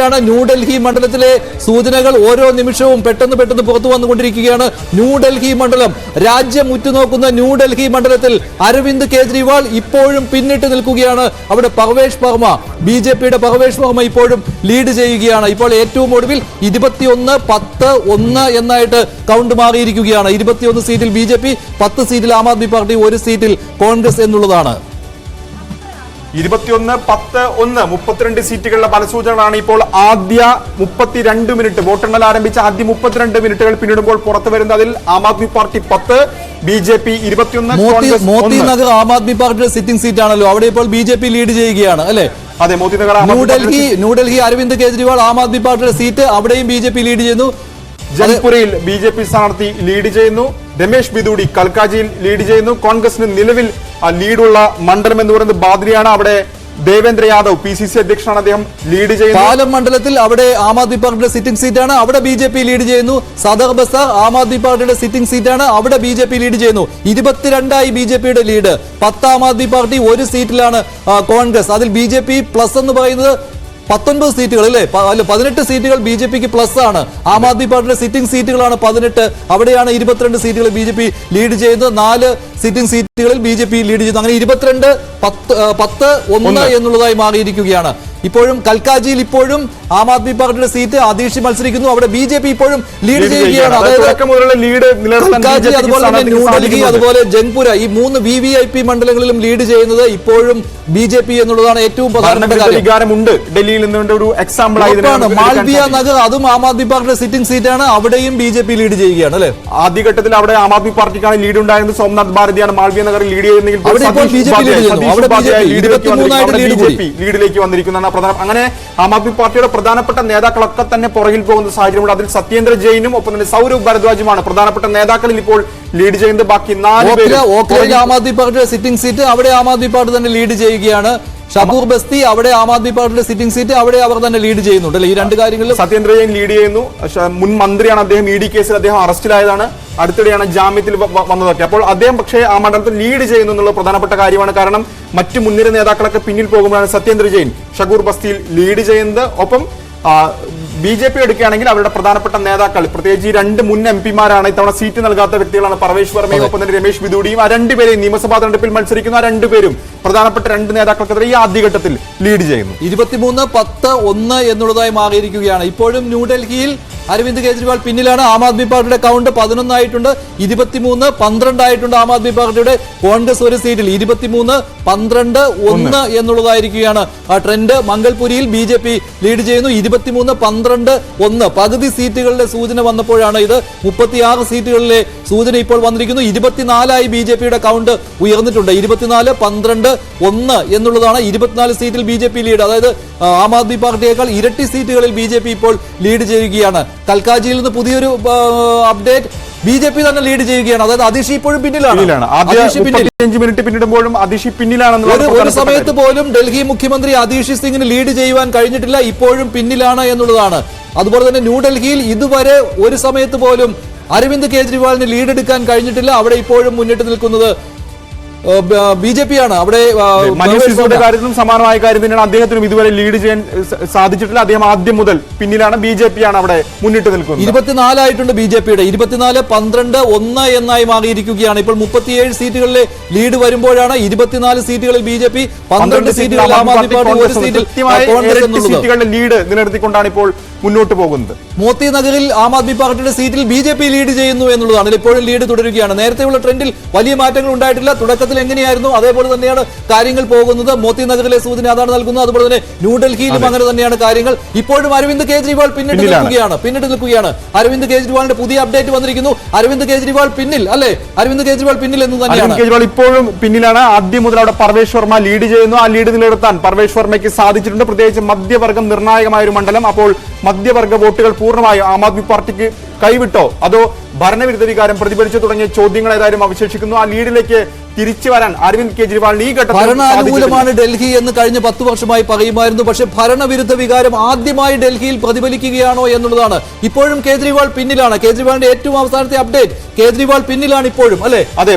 ാണ് ന്യൂഡൽഹി മണ്ഡലത്തിലെ സൂചനകൾ ഓരോ നിമിഷവും പെട്ടെന്ന് പെട്ടെന്ന് പുറത്തു വന്നുകൊണ്ടിരിക്കുകയാണ്. ന്യൂഡൽഹി മണ്ഡലം. രാജ്യം ഉറ്റുനോക്കുന്ന ന്യൂഡൽഹി മണ്ഡലത്തിൽ അരവിന്ദ് കേജ്രിവാൾ ഇപ്പോഴും പിന്നിട്ട് നിൽക്കുകയാണ്. അവിടെ പർവേഷ് വർമ്മ ബി ജെ പിയുടെ പർവേഷ് വർമ്മ ഇപ്പോഴും ലീഡ് ചെയ്യുകയാണ്. ഇപ്പോൾ ഏറ്റവും ഒടുവിൽ ഇരുപത്തിയൊന്ന് പത്ത് ഒന്ന് എന്നായിട്ട് കൗണ്ട് മാറിയിരിക്കുകയാണ്. ഇരുപത്തിയൊന്ന് സീറ്റിൽ ബി ജെ പി പത്ത് സീറ്റിൽ ആം ആദ്മി പാർട്ടി ഒരു സീറ്റിൽ കോൺഗ്രസ് എന്നുള്ളതാണ്. ഇരുപത്തിയൊന്ന് പത്ത് ഒന്ന് മുപ്പത്തിരണ്ട് സീറ്റുകളുടെ ഫലസൂചനകളാണ് ഇപ്പോൾ ആദ്യ മുപ്പത്തിരണ്ട് മിനിറ്റ്. വോട്ടെണ്ണൽ ആരംഭിച്ച ആദ്യ മുപ്പത്തിരണ്ട് മിനിറ്റുകൾ പിന്നിടുമ്പോൾ പുറത്തു വരുന്ന അതിൽ ആം ആദ്മി പാർട്ടി പത്ത് ബി ജെ പി ഇരുപത്തിയൊന്ന് മോത്തി. നഗർ ആം ആദ്മി പാർട്ടിയുടെ സിറ്റിംഗ് സീറ്റ് ആണല്ലോ. അവിടെ ഇപ്പോൾ ബി ജെ പി ലീഡ് ചെയ്യുകയാണ് അല്ലെ? അതെ മോത്തി നഗർ ന്യൂഡൽഹി ന്യൂഡൽഹി അരവിന്ദ് കേജ്രിവാൾ ആം ആദ്മി പാർട്ടിയുടെ സീറ്റ് അവിടെയും ബി ജെ പി ലീഡ് ചെയ്യുന്നു. ജയ്പൂരിൽ ബി ജെ പി സ്ഥാനാർത്ഥി ലീഡ് ചെയ്യുന്നു. രമേശ് ബിദൂടി കൽക്കാജിയിൽ ലീഡ് ചെയ്യുന്നു. കോൺഗ്രസിന് നിലവിൽ ലീഡുള്ള മണ്ഡലം എന്ന് പറയുന്നത് ബാദ്രിയാണ്. അവിടെ Devendra Yadav P C C അധ്യക്ഷനാണ് അദ്ദേഹം ലീഡ് ചെയ്യുന്നത്. പാലം മണ്ഡലത്തിൽ അവിടെ ആം ആദ്മി പാർട്ടിയുടെ സിറ്റിംഗ് സീറ്റാണ് അവിടെ ബി ജെ പി ലീഡ് ചെയ്യുന്നു. സദർ ബസാർ ആം ആദ്മി പാർട്ടിയുടെ സിറ്റിംഗ് സീറ്റാണ് അവിടെ ബി ജെ പി ലീഡ് ചെയ്യുന്നു. ഇരുപത്തിരണ്ടായി ബി ജെ പിയുടെ ലീഡ് പത്ത് ആം ആദ്മി പാർട്ടി ഒരു സീറ്റിലാണ് കോൺഗ്രസ്. അതിൽ ബി ജെ പി പ്ലസ് എന്ന് പറയുന്നത് പത്തൊൻപത് സീറ്റുകൾ അല്ലേ? അല്ല പതിനെട്ട് സീറ്റുകൾ ബി ജെ പിക്ക് പ്ലസ് ആണ്. ആം ആദ്മി പാർട്ടിയുടെ സിറ്റിംഗ് സീറ്റുകളാണ് പതിനെട്ട്. അവിടെയാണ് ഇരുപത്തിരണ്ട് സീറ്റുകൾ ബി ജെ പി ലീഡ് ചെയ്യുന്നത്. നാല് സിറ്റിംഗ് സീറ്റുകളിൽ ബി ജെ പി ലീഡ് ചെയ്യുന്നു. അങ്ങനെ ഇരുപത്തിരണ്ട് പത്ത് പത്ത് ഒന്ന്. എന്നുള്ളതായി മാറിയിരിക്കുകയാണ്. ഇപ്പോഴും കൽക്കാജിയിൽ ഇപ്പോഴും ആം ആദ്മി പാർട്ടിയുടെ സീറ്റ് അതീഷ് മത്സരിക്കുന്നു. അവിടെ ബി ജെ പി ഇപ്പോഴും ലീഡ് ചെയ്യുകയാണ്. അതായത് കൽക്കാജി അതുപോലെ തന്നെ ന്യൂഡൽഹി അതുപോലെ ജംഗ്പുര ഈ മൂന്ന് വി വി ഐ പി മണ്ഡലങ്ങളിലും ലീഡ് ചെയ്യുന്നത് ഇപ്പോഴും ബി ജെ പി എന്നുള്ളതാണ് ഏറ്റവും പ്രധാനപ്പെട്ട കാര്യം. മാൽവിയ. നഗർ അതും ആം ആദ്മി പാർട്ടിയുടെ സിറ്റിംഗ് സീറ്റാണ് അവിടെയും ബി ജെ പി ലീഡ് ചെയ്യുകയാണ് അല്ലെ? ആദ്യഘട്ടത്തിൽ അവിടെ ആം ആദ്മി പാർട്ടിക്കാണ് ലീഡ് ഉണ്ടായിരുന്നത്. സോംനാഥ് ഭാരതിയാണ് മാൾവിയ നഗറിൽ ലീഡ് ചെയ്യുന്നെങ്കിൽ അവിടെ ഇപ്പോൾ ലീഡ് ചെയ്യുന്നു. അവിടെ. അവിടെ ലീഡ് BJP ലീഡിലേക്ക് വന്നിരിക്കുന്നതാണ് പ്രധാന. അങ്ങനെ ആം ആദ്മി പാർട്ടിയുടെ പ്രധാനപ്പെട്ട നേതാക്കളൊക്കെ തന്നെ പുറകിൽ പോകുന്ന സാഹചര്യമുണ്ട്. അതിൽ സത്യേന്ദ്ര ജെയിനും ഒപ്പം തന്നെ സൗരവ് ഭരദ്വാജുമാണ് പ്രധാനപ്പെട്ട നേതാക്കളിൽ ഇപ്പോൾ ലീഡ് ചെയ്യുന്നത്. ബാക്കി നാല് പേര് ആം ആദ്മി പാർട്ടിയുടെ സിറ്റിംഗ് സീറ്റ് അവിടെ ആം ആദ്മി പാർട്ടി തന്നെ ലീഡ് ചെയ്യുകയാണ്. ഷബൂർ ബസ്തി അവിടെ ആം ആദ്മി പാർട്ടിയുടെ സിറ്റിംഗ് സീറ്റ് അവിടെ അവർ തന്നെ ലീഡ് ചെയ്യുന്നുണ്ട്. അല്ലെ? ഈ രണ്ട് കാര്യങ്ങളിൽ സത്യേന്ദ്ര ജെയിൻ ലീഡ് ചെയ്യുന്നു മുൻ മന്ത്രിയാണ് അദ്ദേഹം. ഇ ഡി കേസിൽ അദ്ദേഹം അറസ്റ്റിലായതാണ് അടുത്തിടെയാണ് ജാമ്യത്തിൽ വന്നതൊക്കെ. അപ്പോൾ അദ്ദേഹം പക്ഷേ ആ മണ്ഡലത്തിൽ ലീഡ് ചെയ്യുന്നു എന്നുള്ള പ്രധാനപ്പെട്ട കാര്യമാണ്. കാരണം മറ്റ് മുൻനിര നേതാക്കളൊക്കെ പിന്നിൽ പോകുമ്പോഴാണ് സത്യേന്ദ്ര ജെയിൻ ഷഗൂർ ബസ്തിയിൽ ലീഡ് ചെയ്യുന്നത്. ഒപ്പം ബി ജെ പി എടുക്കുകയാണെങ്കിൽ അവരുടെ പ്രധാനപ്പെട്ട നേതാക്കൾ പ്രത്യേകിച്ച് ഈ രണ്ട് മുൻ എം പിമാരാണ് ഇത്തവണ സീറ്റ് നൽകാത്ത വ്യക്തികളാണ് പർവേഷ് വർമ്മയും ഒപ്പം തന്നെ രമേശ് ബിദൂടിയും ആ രണ്ടുപേരെയും നിയമസഭാ തെരഞ്ഞെടുപ്പിൽ മത്സരിക്കുന്ന ആ രണ്ടുപേരും പ്രധാനപ്പെട്ട രണ്ട് നേതാക്കൾക്കെതിരെ ഈ ആദ്യഘട്ടത്തിൽ ലീഡ് ചെയ്യുന്നു. ഇരുപത്തിമൂന്ന് പത്ത് ഒന്ന് എന്നുള്ളതായി മാറിയിരിക്കുകയാണ്. ഇപ്പോഴും ന്യൂഡൽഹിയിൽ അരവിന്ദ് കെജ്രിവാൾ പിന്നിലാണ്. ആം ആദ്മി പാർട്ടിയുടെ കൗണ്ട് പതിനൊന്നായിട്ടുണ്ട്. ഇരുപത്തിമൂന്ന് പന്ത്രണ്ടായിട്ടുണ്ട് ആം ആദ്മി പാർട്ടിയുടെ. കോൺഗ്രസ് ഒരു സീറ്റിൽ ഇരുപത്തിമൂന്ന് പന്ത്രണ്ട് ഒന്ന് എന്നുള്ളതായിരിക്കുകയാണ്. ആ ട്രെൻഡ് മംഗൽപുരിയിൽ ബി ജെ പി ലീഡ് ചെയ്യുന്നു. ഇരുപത്തിമൂന്ന് പന്ത്രണ്ട് ഒന്ന്. പകുതി സീറ്റുകളുടെ സൂചന വന്നപ്പോഴാണ് ഇത്. മുപ്പത്തിയാറ് സീറ്റുകളിലെ സൂചന ഇപ്പോൾ വന്നിരിക്കുന്നു. ഇരുപത്തിനാലായി ബി ജെ പിയുടെ കൗണ്ട് ഉയർന്നിട്ടുണ്ട്. ഇരുപത്തിനാല് പന്ത്രണ്ട് ഒന്ന് എന്നുള്ളതാണ് ഇരുപത്തിനാല് സീറ്റിൽ ബി ജെ പി ലീഡ് അതായത് ആം ആദ്മി പാർട്ടിയേക്കാൾ ഇരട്ടി സീറ്റുകളിൽ ബി ജെ പി ഇപ്പോൾ ലീഡ് ചെയ്യുകയാണ്. കൽക്കാജിയിൽ നിന്ന് പുതിയൊരു അപ്ഡേറ്റ് ബി ജെ പി തന്നെ ലീഡ് ചെയ്യുകയാണ്. അതായത് അതിഷി ഇപ്പോഴും പിന്നിലാണ്. മിനിറ്റ് പിന്നിടുമ്പോഴും അതിഷി പിന്നിലാണെന്ന് ഒരു സമയത്ത് പോലും ഡൽഹി മുഖ്യമന്ത്രി അതീഷ് സിംഗിന് ലീഡ് ചെയ്യുവാൻ കഴിഞ്ഞിട്ടില്ല. ഇപ്പോഴും പിന്നിലാണ് എന്നുള്ളതാണ്. അതുപോലെ തന്നെ ന്യൂഡൽഹിയിൽ ഇതുവരെ ഒരു സമയത്ത് പോലും അരവിന്ദ് കെജ്രിവാളിന് ലീഡ് എടുക്കാൻ കഴിഞ്ഞിട്ടില്ല. അവിടെ ഇപ്പോഴും മുന്നിട്ട് നിൽക്കുന്നത് ബി ജെ പി ആണ് അവിടെ കാര്യത്തിലും സമാനമായ കാര്യം തന്നെയാണ് അദ്ദേഹത്തിനും ഇതുവരെ ലീഡ് ചെയ്യാൻ സാധിച്ചിട്ടില്ല. അദ്ദേഹം ആദ്യം മുതൽ പിന്നിലാണ് ബി ജെ പി ആണ് അവിടെ മുന്നിട്ട് നിൽക്കുന്നത്. ഇരുപത്തിനാലായിട്ടുണ്ട് ബി ജെ പിയുടെ. ഇരുപത്തിനാല് പന്ത്രണ്ട് ഒന്ന് എന്നായി മാറിയിരിക്കുകയാണ്. ഇപ്പോൾ മുപ്പത്തിയേഴ് സീറ്റുകളിലെ ലീഡ് വരുമ്പോഴാണ് ഇരുപത്തിനാല് സീറ്റുകളിൽ ബി ജെ പി പന്ത്രണ്ട് സീറ്റുകളിൽ ആം ആദ്മി പാർട്ടി ഒരു സീറ്റിൽ കോൺഗ്രസ് എന്നുള്ളത്. സീറ്റുകളുടെ ലീഡ് നിലനിർത്തിക്കൊണ്ടാണ് ഇപ്പോൾ മുന്നോട്ട് പോകുന്നത്. മോത്തി നഗറിൽ ആം ആദ്മി പാർട്ടിയുടെ സീറ്റിൽ ബി ജെ പി ലീഡ് ചെയ്യുന്നു എന്നുള്ളതാണ്. ഇപ്പോഴും ലീഡ് തുടരുകയാണ്. നേരത്തെയുള്ള ട്രെൻഡിൽ വലിയ മാറ്റങ്ങൾ ഉണ്ടായിട്ടില്ല. തുടക്കത്തിൽ എങ്ങനെയായിരുന്നു? അതേപോലെ തന്നെയാണ് കാര്യങ്ങൾ പോകുന്നത്. മോത്തി നഗറിലെ സൂചന അതാണ് നൽകുന്നത്. അതുപോലെ തന്നെ ന്യൂഡൽഹിയിലും അങ്ങനെ തന്നെയാണ് കാര്യങ്ങൾ. ഇപ്പോഴും അരവിന്ദ് കേജ്രിവാൾ പിന്നിട്ട് നിൽക്കുകയാണ്. പിന്നിട്ട് നിൽക്കുകയാണ്. അരവിന്ദ് കേജ്രിവാളിന്റെ പുതിയ അപ്ഡേറ്റ് വന്നിരിക്കുന്നു. അരവിന്ദ് കേജ്രിവാൾ പിന്നിൽ അല്ലെ? അരവിന്ദ് കേജ്രിവാൾ പിന്നിൽ എന്ന് തന്നെയാണ്. കെജ്രിവാൾ ഇപ്പോഴും പിന്നിലാണ്. ആദ്യം മുതൽ അവിടെ പർവേഷ് വർമ്മ ലീഡ് ചെയ്യുന്നു. ആ ലീഡ് നിലനിർത്താൻ പർവേഷ് വർമ്മയ്ക്ക് സാധിച്ചിട്ടുണ്ട്. പ്രത്യേകിച്ച് മധ്യവർഗം നിർണായകമായ ഒരു മണ്ഡലം. അപ്പോൾ മധ്യവർഗ വോട്ടുകൾ പൂർണമായും ആം ആദ്മി പാർട്ടിക്ക് കൈവിട്ടോ? അതോ ഭരണവിരുദ്ധ വികാരം പ്രതിഫലിച്ചു തുടങ്ങിയ ചോദ്യങ്ങൾ ഏതായാലും അവശേഷിക്കുന്നു. ആ ലീഡിലേക്ക് തിരിച്ചു വരാൻ അരവിന്ദ് കെജ്രിവാളിന് ഈ ഘട്ടത്തിൽ സാധിച്ചിട്ടില്ല. ഭരണാനുകൂലമാണ് ഡൽഹി എന്ന് കഴിഞ്ഞ പത്ത് വർഷമായി പറയുമായിരുന്നു. പക്ഷെ ഭരണവിരുദ്ധ വികാരം ആദ്യമായി ഡൽഹിയിൽ പ്രതിഫലിക്കുകയാണോ എന്നുള്ളതാണ്. ഇപ്പോഴും കേജ്രിവാൾ പിന്നിലാണ്. കേജ്രിവാളിന്റെ ഏറ്റവും അവസാനത്തെ അപ്ഡേറ്റ് കേജ്രിവാൾ പിന്നിലാണ് ഇപ്പോഴും അല്ലെ? അതെ,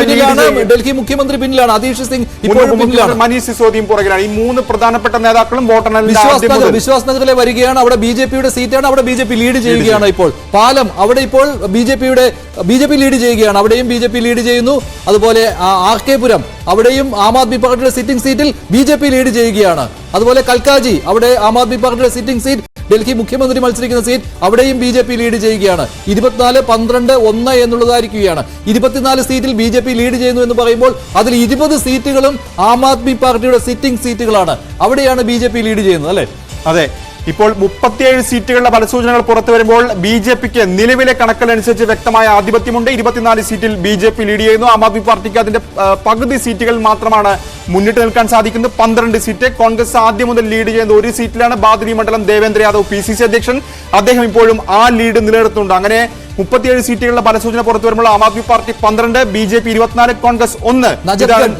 പിന്നിലാണ് ഡൽഹി മുഖ്യമന്ത്രി പിന്നിലാണ് അതീഷ് സിംഗ് ഇപ്പോഴും പിന്നിലാണ്. മനീഷ് സിസോദിയും പുറകിലാണ്. ഈ മൂന്ന് പ്രധാനപ്പെട്ട നേതാക്കളും വോട്ടെണ്ണൽ വിശ്വാസ് നഗർ വിശ്വാസ് നഗറിലെ വരികയാണ്. അവിടെ ബി ജെ പിയുടെ സീറ്റാണ്. അവിടെ ബി ജെ പി ലീഡ് ചെയ്യുകയാണ്. ഇപ്പോൾ. പാലം അവിടെ ഇപ്പോൾ ബി ജെ പിയുടെ ബി ജെ പി ലീഡ് ചെയ്യുകയാണ്. അവിടെയും ബി ജെ പി ലീഡ് ചെയ്യുന്നു. അതുപോലെ ആർ കെ പുരം അവിടെയും ആം ആദ്മി പാർട്ടിയുടെ സിറ്റിംഗ് സീറ്റിൽ ബി ജെ പി ലീഡ് ചെയ്യുകയാണ്. അതുപോലെ കൽക്കാജി അവിടെ ആം ആദ്മി പാർട്ടിയുടെ സിറ്റിംഗ് സീറ്റ് ഡൽഹി മുഖ്യമന്ത്രി മത്സരിക്കുന്ന സീറ്റ് അവിടെയും ബി ജെ പി ലീഡ് ചെയ്യുകയാണ്. ഇരുപത്തിനാല് പന്ത്രണ്ട് ഒന്ന് എന്നുള്ളതായിരിക്കുകയാണ്. ഇരുപത്തിനാല് സീറ്റിൽ ബി ജെ പി ലീഡ് ചെയ്യുന്നു എന്ന് പറയുമ്പോൾ അതിൽ ഇരുപത് സീറ്റുകളും ആം ആദ്മി പാർട്ടിയുടെ സിറ്റിംഗ് സീറ്റുകളാണ് അവിടെയാണ് ബി ജെ പി ലീഡ് ചെയ്യുന്നത് അല്ലേ? അതെ. ഇപ്പോൾ മുപ്പത്തിയേഴ് സീറ്റുകളുടെ ഫലസൂചനകൾ പുറത്തു വരുമ്പോൾ ബി ജെ പിക്ക് നിലവിലെ കണക്കിലനുസരിച്ച് വ്യക്തമായ ആധിപത്യമുണ്ട്. ഇരുപത്തിനാല് സീറ്റിൽ ബി ജെ പി ലീഡ് ചെയ്യുന്നു. ആം ആദ്മി പാർട്ടിക്ക് അതിന്റെ പകുതി സീറ്റുകൾ മാത്രമാണ് മുന്നിട്ട് നിൽക്കാൻ സാധിക്കുന്നത്. പന്ത്രണ്ട് സീറ്റ് കോൺഗ്രസ് ആദ്യം മുതൽ ലീഡ് ചെയ്യുന്ന ഒരു സീറ്റിലാണ്. ബാദരി മണ്ഡലം Devendra Yadav P C C അധ്യക്ഷൻ. അദ്ദേഹം ഇപ്പോഴും ആ ലീഡ് നിലനിർത്തുന്നുണ്ട്. അങ്ങനെ മുപ്പത്തിയേഴ് സീറ്റുകളുടെ ഫലസൂചന പുറത്തു വരുമ്പോൾ ആം ആദ്മി പാർട്ടി പന്ത്രണ്ട് ബി ജെ പി ഇരുപത്തിനാല് കോൺഗ്രസ് ഒന്ന്.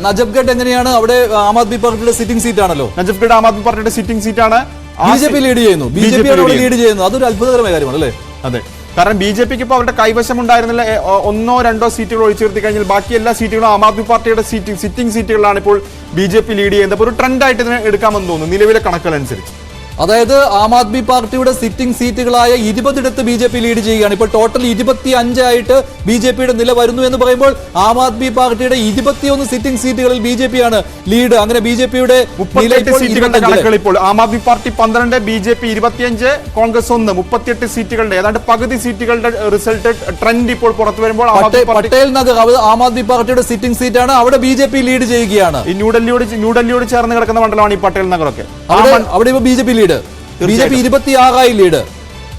നജഫ്ഗഡ് എങ്ങനെയാണ് അവിടെ ആം ആദ്മി പാർട്ടിയുടെ സിറ്റിംഗ് സീറ്റ് ആണല്ലോ? നജബ്ഗഡ് ആം ആദ്മി പാർട്ടിയുടെ സിറ്റിംഗ് സീറ്റ് ആ ബി ജെ പി ലീഡ് ചെയ്യുന്നു. ബി ജെ പി ലീഡ് ചെയ്യുന്നു. അതൊരു അത്ഭുതകരമായ കാര്യമാണ് അല്ലേ? അതെ. കാരണം ബി ജെ പിക്ക് ഇപ്പോൾ അവരുടെ കൈവശം ഉണ്ടായിരുന്നില്ല ഒന്നോ രണ്ടോ സീറ്റുകൾ ഒഴിച്ചു നിർത്തി കഴിഞ്ഞാൽ ബാക്കി എല്ലാ സീറ്റുകളും ആം ആദ്മി പാർട്ടിയുടെ സീറ്റിംഗ് സിറ്റിംഗ് സീറ്റുകളാണ് ഇപ്പോൾ ബി ജെ പി ലീഡ് ചെയ്യുന്നത്. അപ്പോൾ ഒരു ട്രെൻഡായിട്ട് ഇതിനെ എടുക്കാമെന്ന് തോന്നുന്നു. നിലവിലെ കണക്കുകൾ അനുസരിച്ച് അതായത് ആം ആദ്മി പാർട്ടിയുടെ സിറ്റിംഗ് സീറ്റുകളായ ഇരുപതിടത്ത് ബി ജെ പി ലീഡ് ചെയ്യുകയാണ്. ഇപ്പോൾ ടോട്ടൽ ഇരുപത്തി അഞ്ചായിട്ട് ബി ജെ പിയുടെ നില വരുന്നു എന്ന് പറയുമ്പോൾ ആം ആദ്മി പാർട്ടിയുടെ ഇരുപത്തിയൊന്ന് സിറ്റിംഗ് സീറ്റുകളിൽ ബി ജെ പി ആണ് ലീഡ് അങ്ങനെ ബി ജെ പിയുടെ ഇപ്പോൾ സീറ്റുകളുടെ 25. ഇപ്പോൾ ആം ആദ്മി പാർട്ടി പന്ത്രണ്ട് ബി ജെ പി ഇരുപത്തിയഞ്ച് കോൺഗ്രസ് ഒന്ന് മുപ്പത്തിയെട്ട് സീറ്റുകളുടെ ഏതാണ്ട് പകുതി സീറ്റുകളുടെ റിസൾട്ട് ട്രെൻഡ് ഇപ്പോൾ പുറത്തു വരുമ്പോൾ പട്ടേൽ നഗർ ആം ആദ്മി പാർട്ടിയുടെ സിറ്റിംഗ് സീറ്റാണ് അവിടെ ബി ജെ പി ലീഡ് ചെയ്യുകയാണ്. ഈ ന്യൂഡൽഹിയോട് ന്യൂഡൽഹിയോട് ചേർന്ന് കിടക്കുന്ന മണ്ഡലമാണ് ഈ പട്ടേൽ നഗറൊക്കെ. അവിടെ ഇപ്പൊ B J P lead B J P. ഇരുപത്തിയാറായി lead.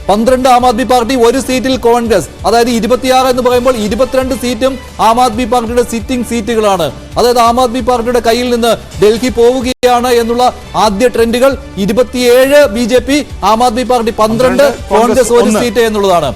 പന്ത്രണ്ട് ആം ആദ്മി പാർട്ടി ഒരു സീറ്റിൽ കോൺഗ്രസ്. അതായത് ഇരുപത്തിയാറ് എന്ന് പറയുമ്പോൾ ഇരുപത്തിരണ്ട് സീറ്റും ആം ആദ്മി പാർട്ടിയുടെ സിറ്റിംഗ് സീറ്റുകളാണ്. അതായത് ആം ആദ്മി പാർട്ടിയുടെ കയ്യിൽ നിന്ന് ഡൽഹി പോവുകയാണ് എന്നുള്ള ആദ്യ ട്രെൻഡുകൾ ഇരുപത്തിയേഴ് B J P Aam Aadmi party പന്ത്രണ്ട്, കോൺഗ്രസ് ഒരു സീറ്റ് എന്നുള്ളതാണ്.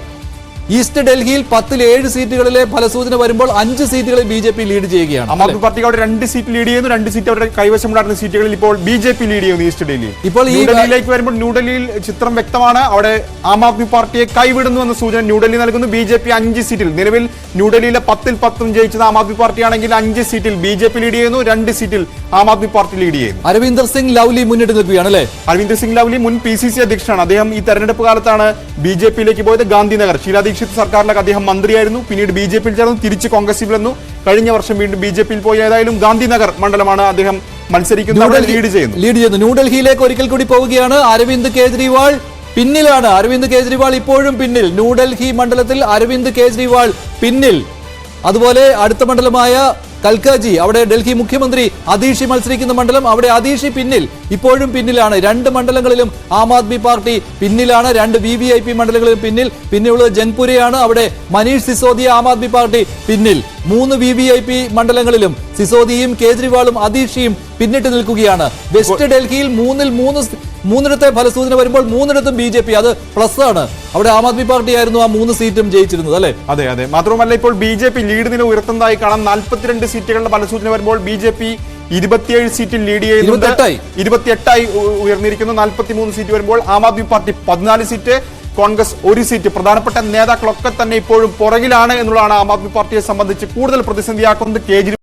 ഈസ്റ്റ് ഡൽഹിയിൽ പത്തിൽ ഏഴ് സീറ്റുകളിലെ ഫലസൂചന വരുമ്പോൾ അഞ്ച് സീറ്റുകളിൽ ബി ജെ പി ലീഡ് ചെയ്യുകയാണ് ആം ആദ്മി പാർട്ടി അവിടെ രണ്ട് സീറ്റ് ലീഡ് ചെയ്യുന്നു രണ്ട് സീറ്റ് അവരുടെ കൈവശമുണ്ടായിരുന്ന സീറ്റുകളിൽ ഇപ്പോൾ ബി ജെ പി ലീഡ് ചെയ്യുന്നു ഈസ്റ്റ് ഡൽഹിയിൽ ഇപ്പോൾ ഈ- ഡൽഹിയിലേക്ക് വരുമ്പോൾ ന്യൂഡൽഹിയിൽ ചിത്രം വ്യക്തമാണ് അവിടെ ആം ആദ്മി പാർട്ടിയെ കൈവിടുന്നു എന്ന സൂചന ന്യൂഡൽഹി നൽകുന്നു. ബി ജെ പി അഞ്ച് സീറ്റിൽ നിലവിൽ ന്യൂഡൽഹിയിലെ പത്തിൽ പത്തും ജയിച്ചത് ആം ആദ്മി പാർട്ടിയാണെങ്കിൽ അഞ്ച് സീറ്റിൽ ബി ജെ പി ലീഡ് ചെയ്യുന്നു രണ്ട് സീറ്റിൽ ആം ആദ്മി പാർട്ടി ലീഡ് ചെയ്യുന്നു. അരവിന്ദർ സിംഗ് ലവ്ലി മുന്നിട്ട് നിൽക്കുകയാണ് അല്ലേ? അരവിന്ദർ സിംഗ് ലവ്ലി മുൻ പി സി സി അധ്യക്ഷനാണ്. അദ്ദേഹം ഈ തെരഞ്ഞെടുപ്പ് കാലത്താണ് ബി ജെ പിയിലേക്ക് പോയത് ഗാന്ധിനഗർ. ഷീലാ ദീക്ഷിത് സർക്കാരിലൊക്കെ അദ്ദേഹം മന്ത്രിയായിരുന്നു. പിന്നീട് ബി ജെ പിയിൽ ചേർന്നു. തിരിച്ച് കോൺഗ്രസിൽ വന്നു കഴിഞ്ഞ വർഷം വീണ്ടും ബി ജെ പിയിൽ പോയി ഏതായാലും ഗാന്ധിനഗർ മണ്ഡലമാണ് അദ്ദേഹം മത്സരിക്കുന്നത്. ലീഡ് ചെയ്യുന്നു. ലീഡ് ചെയ്യുന്നു. ന്യൂഡൽഹിയിലേക്ക് ഒരിക്കൽ കൂടി പോവുകയാണ് അരവിന്ദ് കേജ്രിവാൾ. പിന്നിലാണ് അരവിന്ദ് കേജ്രിവാൾ ഇപ്പോഴും പിന്നിൽ. ന്യൂഡൽഹി മണ്ഡലത്തിൽ അരവിന്ദ് കേജ്രിവാൾ പിന്നിൽ. അതുപോലെ അടുത്ത മണ്ഡലമായ കൽക്കാജി അവിടെ ഡൽഹി മുഖ്യമന്ത്രി അതീഷി മത്സരിക്കുന്ന മണ്ഡലം അവിടെ അതീഷി പിന്നിൽ ഇപ്പോഴും പിന്നിലാണ്. രണ്ട് മണ്ഡലങ്ങളിലും ആം ആദ്മി പാർട്ടി പിന്നിലാണ് രണ്ട് വി വി ഐ പി മണ്ഡലങ്ങളിലും പിന്നിൽ. പിന്നെയുള്ളത് ജൻപുരയാണ് അവിടെ മനീഷ് സിസോദിയ ആം ആദ്മി പാർട്ടി പിന്നിൽ. മൂന്ന് വി വി ഐ പി മണ്ഡലങ്ങളിലും സിസോദിയും കേജ്രിവാളും അതീഷിയും പിന്നിട്ട് നിൽക്കുകയാണ്. വെസ്റ്റ് ഡൽഹിയിൽ മൂന്നിൽ മൂന്ന് മൂന്നിടത്തെ ഫലസൂചന വരുമ്പോൾ മൂന്നിടത്തും ബി ജെ പി അത് പ്ലസ് ആണ്. അവിടെ ആം ആദ്മി പാർട്ടി ആയിരുന്നു ആ മൂന്ന് സീറ്റും ജയിച്ചിരുന്നത് അല്ലെ? അതെ അതെ. മാത്രമല്ല ഇപ്പോൾ ബി ജെ പി ലീഡ് നില ഉയർത്തുന്നതായി കാണാം. നാൽപ്പത്തിരണ്ട് സീറ്റുകളുടെ ഫലസൂചന വരുമ്പോൾ ബി ജെ പി ഇരുപത്തിയേഴ് സീറ്റിൽ ലീഡ് ചെയ്യുന്നുണ്ട്. ഇരുപത്തിയെട്ടായി ഉയർന്നിരിക്കുന്നു. നാൽപ്പത്തി മൂന്ന് സീറ്റ് വരുമ്പോൾ ആം ആദ്മി പാർട്ടി പതിനാല് സീറ്റ്. കോൺഗ്രസ് ഒരു സീറ്റ്. പ്രധാനപ്പെട്ട നേതാക്കളൊക്കെ തന്നെ ഇപ്പോഴും പുറകിലാണ് എന്നുള്ളതാണ് ആം ആദ്മി പാർട്ടിയെ സംബന്ധിച്ച് കൂടുതൽ പ്രതിസന്ധിയാക്കുന്നത് കേജ്രി